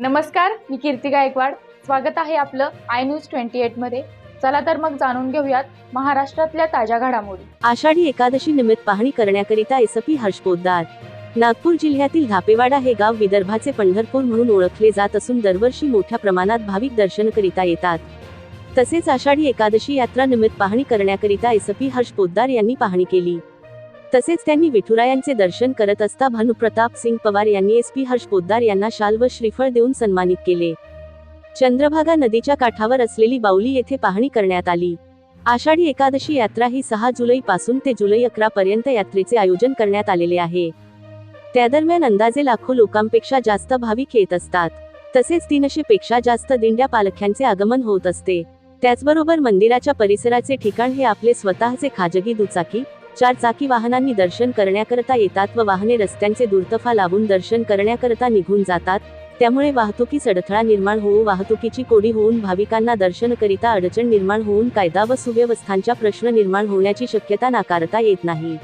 नमस्कार मी कीर्ती गायकवाड. स्वागत आहे आपलं आय न्यूज ट्वेंटी मध्ये. चला तर मग जाणून घेऊयात महाराष्ट्रातल्या ताज्या घडामोडी. आषाढी एकादशी निमित्त पाहणी करण्याकरिता एसपी हर्ष पोद्दार नागपूर जिल्ह्यातील धापेवाडा हे गाव विदर्भाचे पंढरपूर म्हणून ओळखले जात असून दरवर्षी मोठ्या प्रमाणात भाविक दर्शनकरिता येतात. तसेच आषाढी एकादशी यात्रा निमित्त पाहणी करण्याकरिता एसपी हर्ष पोद्दार यांनी पाहणी केली. तसेच त्यांनी विठुरायांचे दर्शन करत असता भानुप्रताप सिंग पवार यांनी एसपी हर्ष पोद्दार यांना शाल व श्रीफळ देऊन सन्मानित केले. चंद्रभागा नदीच्या काठावर असलेली बाऊली येथे पाहणी करण्यात आली. आषाढी एकादशी यात्रा ही सहा जुलै पासून ते जुलै अकरा पर्यंत यात्रेचे आयोजन करण्यात आलेले आहे. त्या दरम्यान अंदाजे लाखो लोकांपेक्षा जास्त भाविक येत असतात. तसेच तीनशे पेक्षा जास्त दिंड्या पालख्यांचे आगमन होत असते. त्याचबरोबर मंदिराच्या परिसराचे ठिकाण हे आपले स्वतःचे खाजगी दुचाकी चार चाकी वाहनांनी दर्शन करण्याकरता येतात व वाहने रस्त्यांचे दुर्तफा लावून दर्शन करण्याकरता निघून जातात. त्यामुळे वाहतुकीस अडथळा निर्माण होऊ वाहतुकीची कोडी होऊन भाविकांना दर्शनकरिता अडचण निर्माण होऊन कायदा व सुव्यवस्थांचा प्रश्न निर्माण होण्याची शक्यता नाकारता येत नाही.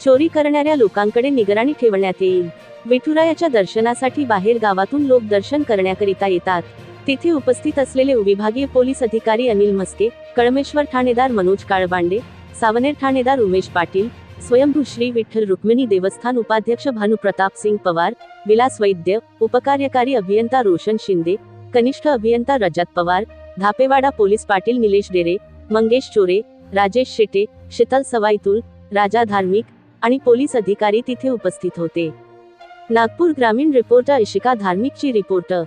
चोरी करणाऱ्या लोकांकडे निगराणी ठेवण्यात येईल. विठुरायाच्या दर्शनासाठी बाहेर गावातून लोक दर्शन करण्याकरिता येतात. तिथे उपस्थित असलेले विभागीय पोलीस अधिकारी अनिल मस्के कळमेश्वर ठाणेदार मनोज काळबांडे सावनेर ठाणेदार उमेश पाटील स्वयंभू श्री विठ्ठल रुक्मिणी देवस्थान उपाध्यक्ष भानुप्रताप सिंग पवार विलास वैद्य उपकार्यकारी अभियंता रोशन शिंदे कनिष्ठ अभियंता रजत पवार धापेवाडा पोलीस पाटील निलेश डेरे मंगेश चोरे राजेश शेटे शीतल सवाईतुल राजा धार्मिक आणि पोलीस अधिकारी तिथे उपस्थित होते. नागपूर ग्रामीण रिपोर्टर इशिका धार्मिकची रिपोर्टर